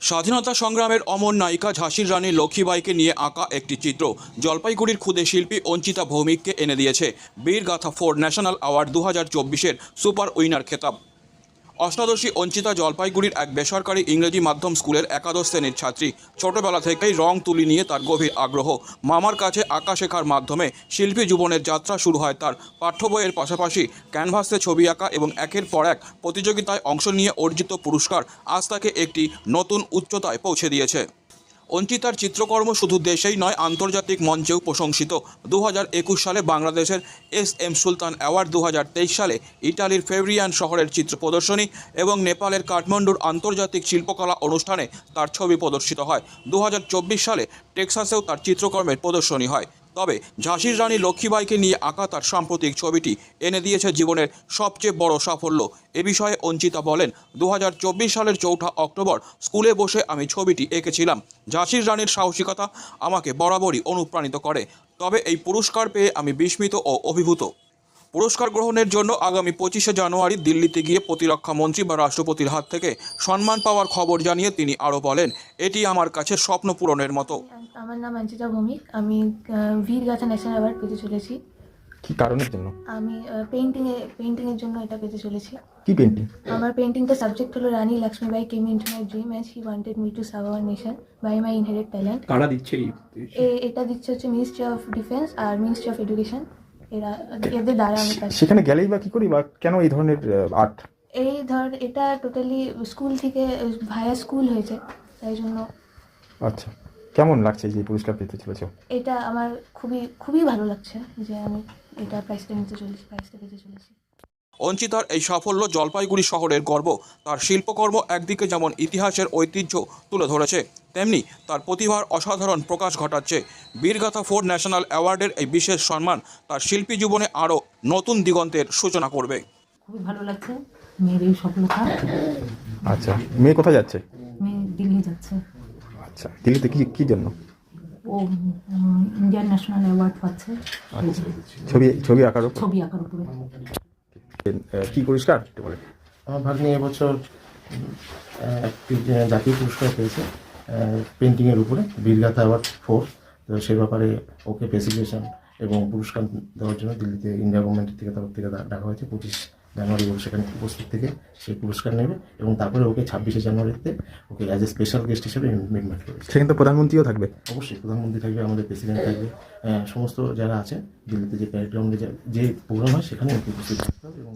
স্বাধীনতা সংগ্রামের অমর নায়িকা ঝাঁসির রানী লক্ষ্মীবাইকে নিয়ে আঁকা একটি চিত্র। জলপাইগুড়ির ক্ষুদে শিল্পী অঞ্চিতা ভৌমিককে এনে দিয়েছে। বীরগাথা ফোর ন্যাশনাল অ্যাওয়ার্ড দু হাজার চব্বিশের সুপার উইনার খেতাব। অষ্টাদশী অঞ্চিতা জলপাইগুড়ির এক বেসরকারি ইংরেজি মাধ্যম স্কুলের একাদশ শ্রেণির ছাত্রী। ছোটবেলা থেকেই রং তুলি নিয়ে তার গভীর আগ্রহ। মামার কাছে আঁকা শেখার মাধ্যমে শিল্পী জীবনের যাত্রা শুরু হয় তার। পাঠ্য বইয়ের পাশাপাশি ক্যানভাসে ছবি আঁকা এবং একের পর এক প্রতিযোগিতায় অংশ নিয়ে অর্জিত পুরস্কার আজ তাকে একটি নতুন উচ্চতায় পৌঁছে দিয়েছে। অঞ্চিতার চিত্রকর্ম শুধু দেশেই নয়, আন্তর্জাতিক মঞ্চেও প্রশংসিত। দু সালে বাংলাদেশের এস এম সুলতান অ্যাওয়ার্ড দু হাজার তেইশ সালে ইটালির ফেব্রিয়ান শহরের চিত্র প্রদর্শনী এবং নেপালের কাঠমান্ডুর আন্তর্জাতিক শিল্পকলা অনুষ্ঠানে তার ছবি প্রদর্শিত হয়। দু হাজার চব্বিশ সালে টেক্সাসেও তার চিত্রকর্মের প্রদর্শনী হয়। তবে ঝাঁসির রানী লক্ষ্মীবাইকে নিয়ে আঁকা তার সাম্প্রতিক ছবিটি এনে দিয়েছে জীবনের সবচেয়ে বড় সাফল্য। এ বিষয়ে অঞ্চিতা বলেন দু হাজার চব্বিশ সালের চৌঠা অক্টোবর স্কুলে বসে আমি ছবিটি এঁকেছিলাম। ঝাঁসির রানীর সাহসিকতা আমাকে বরাবরই অনুপ্রাণিত করে। তবে এই পুরস্কার পেয়ে আমি বিস্মিত ও অভিভূত। পুরস্কার গ্রহণের জন্য আগামী পঁচিশে জানুয়ারি দিল্লিতে গিয়ে প্রতিরক্ষা মন্ত্রী বা রাষ্ট্রপতির হাত থেকে সম্মান পাওয়ার খবর জানিয়ে তিনি আরও বলেন, এটি আমার কাছে স্বপ্ন পূরণের মতো। আমার নাম অঞ্চিতা ভৌমিক। আমি আহ, বীর ন্যাশনাল অ্যাওয়ার্ড পেতে চলেছি। কি কারণের জন্য? আমি পেন্টিংয়ে পেন্টিংয়ের জন্য এটা পেতে চলেছি। কি পেন্টিং আমার পেন্টিংটা সাবজেক্ট হলো Rani Lakshmibai came in to my dream and he wanted me to serve our nation by my inherit talent কারা দিচ্ছে এই এটা দিচ্ছে হচ্ছে মিনিস্ট্রি অফ ডিফেন্স আর মিনিস্ট্রি অফ এডুকেশন এরা এদের দ্বারা আমি কাজ সেখানে গেলেই বা কি করি বা কেন এই ধরনের আর্ট এই ধর এটা টোটালি স্কুল থেকে ভায়া স্কুল হয়েছে তাই জন্য। আচ্ছা। কেমন লাগছে যে পুরস্কার পেতে চলেছ? এটা আমার খুবই খুবই ভালো লাগছে যে আমি এটা প্রাইজটা নিতে চলেছি প্রাইজটা পেতে চলেছি। অঞ্চিতার এই সাফল্য জলপাইগুড়ি শহরের গর্ব তার শিল্পকর্ম একদিকে যেমন ইতিহাসের ঐতিহ্য তুলে ধরেছে তেমনি তার প্রতিভার অসাধারণ প্রকাশ ঘটাচ্ছে। বীরগাথা ফোর ন্যাশনাল অ্যাওয়ার্ডের এই বিশেষ সম্মান তার শিল্পী জীবনে আরও নতুন দিগন্তের সূচনা করবে। খুবই ভালো লাগছে মেয়ের এই সফলতা। আচ্ছা মেয়ে কোথায় যাচ্ছে? মেয়ে দিল্লি যাচ্ছে। আচ্ছা দিল্লিতে কি কি জন্য? ও ইন্ডিয়ান ন্যাশনাল অ্যাওয়ার্ড পাচ্ছে। আচ্ছা ছবি ছবি আঁকার উপর? ছবি আঁকার উপরে। কি পুরস্কার? একটু বলে আমার ভাগ্নি এবছর একটি জাতীয় পুরস্কার পেয়েছে পেন্টিংয়ের উপরে বীরগাথা অ্যাওয়ার্ড ফোর তো সে ব্যাপারে ওকে প্রেসিডেশন এবং পুরস্কার দেওয়ার জন্য দিল্লিতে ইন্ডিয়া গভর্নমেন্টের থেকে তরফ থেকে ডাকা হয়েছে পঁচিশ জানুয়ারি ও সেখানে উপস্থিত থেকে সে পুরস্কার নেবে এবং তারপরে ওকে ছাব্বিশে জানুয়ারিতে ওকে অ্যাজ এ স্পেশাল গেস্ট হিসেবে ইনভাইট করবে সেখানে তো প্রধানমন্ত্রীও থাকবে? অবশ্যই প্রধানমন্ত্রী থাকবে আমাদের প্রেসিডেন্ট থাকবে সমস্ত যারা আছে দিল্লিতে যে প্যারেড গ্রাউন্ডে যে প্রোগ্রাম হয় সেখানে উপস্থিত থাকতে হবে এবং